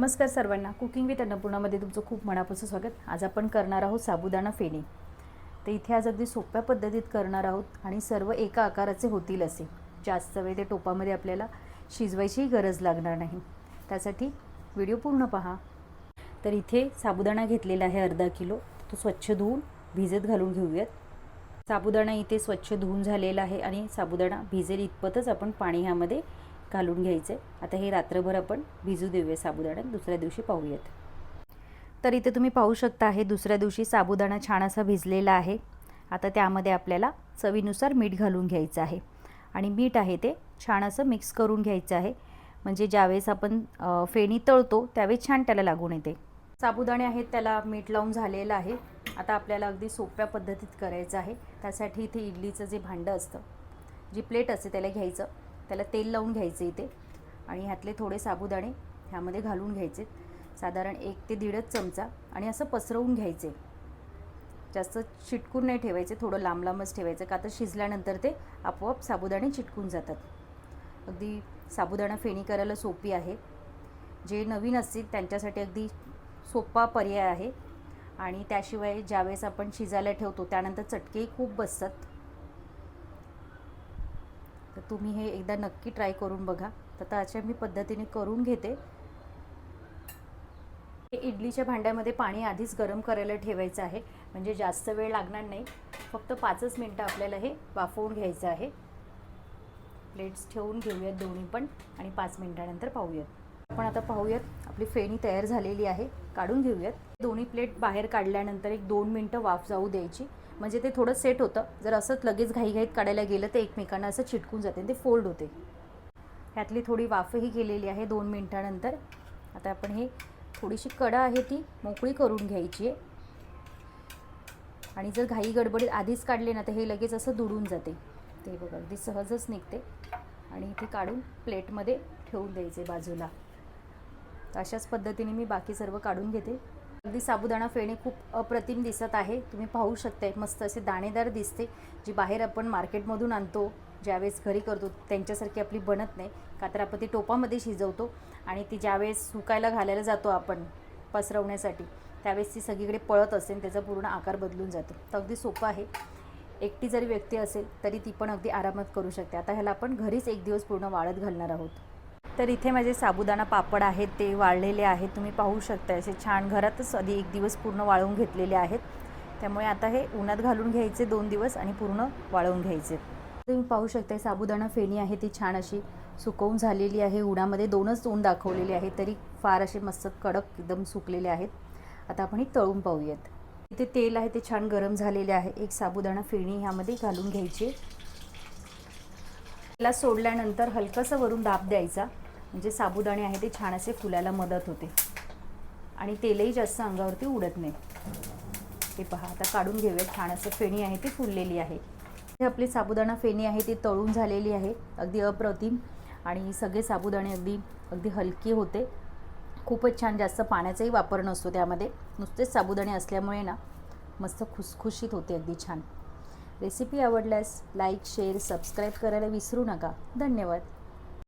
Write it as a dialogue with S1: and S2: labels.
S1: नमस्कार सर्वांना. Cooking with अन्नपूर्णामध्ये तुमचं खूप मनापासून स्वागत. आज आपण करणार आहोत साबुदाणा फेणी. तर इथे आज अगदी सोप्या पद्धतीत करणार आहोत आणि सर्व एका आकाराचे होतील असे. जास्त वेळ ते टोपामध्ये आपल्याला शिजवायचीही गरज लागणार नाही. त्यासाठी व्हिडिओ पूर्ण पहा. तर इथे साबुदाणा घेतलेला आहे अर्धा किलो. तो स्वच्छ धुवून भिजत घालून घेऊयात. साबुदाणा इथे स्वच्छ धुवून झालेला आहे आणि साबुदाणा भिजेल इतपतच आपण पाणी ह्यामध्ये घालून घ्यायचं. आहे आता हे रात्रभर आपण भिजू देऊया साबुदाणा दुसऱ्या दिवशी पाहूयात. तर इथे तुम्ही पाहू शकता आहे दुसऱ्या दिवशी साबुदाणा छान असा भिजलेला आहे. आता त्यामध्ये आपल्याला चवीनुसार मीठ घालून घ्यायचं आहे. आणि मीठ आहे ते छान असं मिक्स करून घ्यायचं आहे. म्हणजे ज्यावेळेस आपण फेणी तळतो त्यावेळेस छान त्याला लागून येते. साबुदाणे आहेत त्याला मीठ लावून झालेलं आहे. आता आपल्याला अगदी सोप्या पद्धतीत करायचं आहे. त्यासाठी इथे इडलीचं जे भांडं असतं जी प्लेट असते त्याला घ्यायचं. त्याला तेल लावून घ्यायचे इथे. आणि ह्यातले थोडे साबुदाणे ह्यामध्ये घालून घ्यायचे. साधारण एक ते दीडच चमचा. आणि असं पसरवून घ्यायचे. जास्त चिटकून नाही ठेवायचे. थोडं लांब लांबच ठेवायचं. का तर शिजल्यानंतर ते आपोआप साबुदाणे चिटकून जातात. अगदी साबुदाणा फेणी करायला सोपी आहे. जे नवीन असतील त्यांच्यासाठी अगदी सोपा पर्याय आहे. आणि त्याशिवाय ज्यावेळेस आपण शिजायला ठेवतो त्यानंतर चटकेही खूप बसतात. तर तुम्ही हे एकदा नक्की ट्राय करून बघा. तर आता अशा मी पद्धतीने करून घेते. हे इडलीच्या भांड्यामध्ये पाणी आधीच गरम करायला ठेवायचं आहे. म्हणजे जास्त वेळ लागणार नाही. फक्त पाचच मिनटं आपल्याला हे वाफवून घ्यायचं आहे. प्लेट्स ठेवून घेऊयात दोन्ही पण आणि पाच मिनटानंतर पाहूयात. आपण आता पाहूयात आपली फेणी तयार झालेली आहे. काढून घेऊयात. दोन्ही प्लेट बाहेर काढल्यानंतर एक दोन मिनटं वाफ जाऊ द्यायची. म्हणजे ते थोडं सेट होतं. जर असंच लगेच घाईघाईत काढायला गेलं तर एकमेकांना असं चिटकून जाते आणि ते फोल्ड होते. ह्यातली थोडी वाफही केलेली आहे दोन मिनटानंतर. आता आपण हे थोडीशी कडा आहे ती मोकळी करून घ्यायची आहे. आणि जर घाई गडबडीत आधीच काढले ना तर हे लगेच असं दुडून जाते. ते बघा अगदी सहजच निघते. आणि इथे काढून प्लेटमध्ये ठेवून द्यायचे बाजूला. अशाच पद्धतीने मी बाकी सर्व काढून घेते. अगदी साबुदाणा फेणी खूप अप्रतिम दिसत आहे. तुम्ही पाहू शकताय मस्त असे दाणेदार दिसते जी बाहेर आपण मार्केटमधून आणतो ज्यावेळेस घरी करतो त्यांच्यासारखी आपली बनत नाही. का तर आपण ती टोपामध्ये शिजवतो आणि ती ज्यावेळेस सुकायला घालायला जातो आपण पसरवण्यासाठी त्यावेळेस ती सगळीकडे पळत असेल त्याचा पूर्ण आकार बदलून जातो. तर अगदी सोपं आहे. एकटी जरी व्यक्ती असेल तरी ती पण अगदी आरामात करू शकते. आता ह्याला आपण घरीच एक दिवस पूर्ण वाळत घालणार आहोत. तर इथे माझे साबुदाणा पापड आहेत ते वाळलेले आहेत. तुम्ही पाहू शकता असे छान घरातच आधी एक दिवस पूर्ण वाळवून घेतलेले आहेत. त्यामुळे आता हे उन्हात घालून घ्यायचे दोन दिवस आणि पूर्ण वाळवून घ्यायचे. तुम्ही पाहू शकता साबुदाणा फेणी आहे ती छान अशी सुकवून झालेली आहे. उन्हामध्ये दोनच ऊन दाखवलेले आहे तरी फार असे मस्त कडक एकदम सुकलेले आहेत. आता आपण ही तळून पाहूयात. इथे तेल आहे ते छान गरम झालेले आहे. एक साबुदाणा फेणी ह्यामध्ये घालून घ्यायची. तेला सोडल्यानंतर हलकंसं वरून दाब द्यायचा. म्हणजे साबुदाणे आहे ते छान असे फुलायला मदत होते. आणि तेलही जास्त अंगावरती उडत नाही. हे पहा आता काढून घेऊया. छान असं फेणी आहे ती फुललेली आहे. हे आपली साबुदाणा फेणी आहे ती तळून झालेली आहे अगदी अप्रतिम. आणि सगळे साबुदाणे अगदी अगदी हलकी होते. खूपच छान जास्त पाण्याचाही वापर नसतो त्यामध्ये. नुसतेच साबुदाणे असल्यामुळे ना मस्त खुसखुशीत होते अगदी छान. रेसिपी आवडल्यास लाईक शेअर सबस्क्राईब करायला विसरू नका. धन्यवाद.